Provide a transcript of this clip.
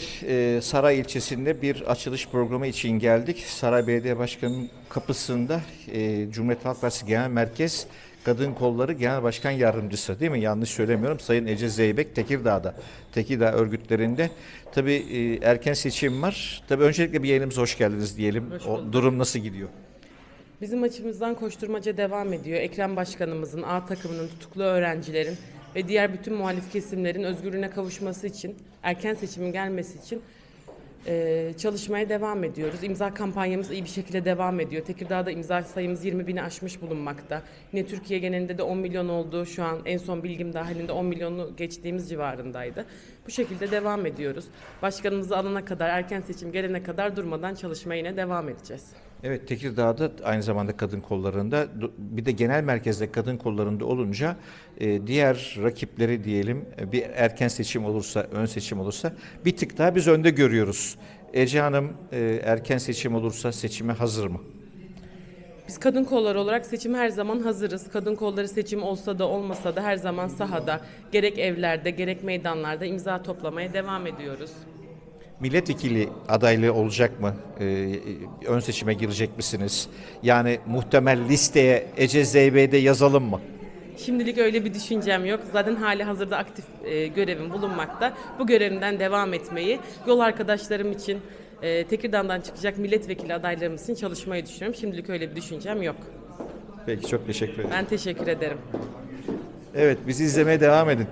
Evet, e, Saray ilçesinde bir açılış programı için geldik. Saray Belediye Başkanı'nın kapısında e, Cumhuriyet Halk Partisi Genel Merkez Kadın Kolları Genel Başkan Yardımcısı değil mi? Yanlış söylemiyorum. Sayın Ece Zeybek Tekirdağ'da, Tekirdağ örgütlerinde. Tabii e, erken seçim var. Tabii öncelikle bir yayınımıza hoş geldiniz diyelim. Hoş O durum nasıl gidiyor? Bizim açımızdan koşturmaca devam ediyor. Ekrem Başkanımızın, A takımının, tutuklu öğrencilerin ve diğer bütün muhalif kesimlerin özgürlüğüne kavuşması için, erken seçimin gelmesi için eee, çalışmaya devam ediyoruz. İmza kampanyamız iyi bir şekilde devam ediyor. Tekirdağ'da imza sayımız 20 bini aşmış bulunmakta. Yine Türkiye genelinde de 10 milyon oldu. Şu an en son bilgim dahilinde 10 milyonu geçtiğimiz civarındaydı. Bu şekilde devam ediyoruz. Başkanımızı alana kadar, erken seçim gelene kadar durmadan çalışmaya yine devam edeceğiz. Evet Tekirdağ'da aynı zamanda kadın kollarında bir de genel merkezde kadın kollarında olunca e, diğer rakipleri diyelim e, bir erken seçim olursa ön seçim olursa bir tık daha biz önde görüyoruz. Ece Hanım e, erken seçim olursa seçime hazır mı? Biz kadın kolları olarak seçime her zaman hazırız. Kadın kolları seçim olsa da olmasa da her zaman sahada, gerek evlerde, gerek meydanlarda imza toplamaya devam ediyoruz. Milletvekili adaylığı olacak mı? E, e, ön seçime girecek misiniz? Yani muhtemel listeye Ece Zeybe'de yazalım mı? Şimdilik öyle bir düşüncem yok. Zaten hali hazırda aktif e, görevim bulunmakta. Bu görevimden devam etmeyi, yol arkadaşlarım için, e, Tekirdağ'dan çıkacak milletvekili adaylarımız için çalışmayı düşünüyorum. Şimdilik öyle bir düşüncem yok. Peki çok teşekkür ederim. Ben teşekkür ederim. Evet bizi izlemeye devam edin.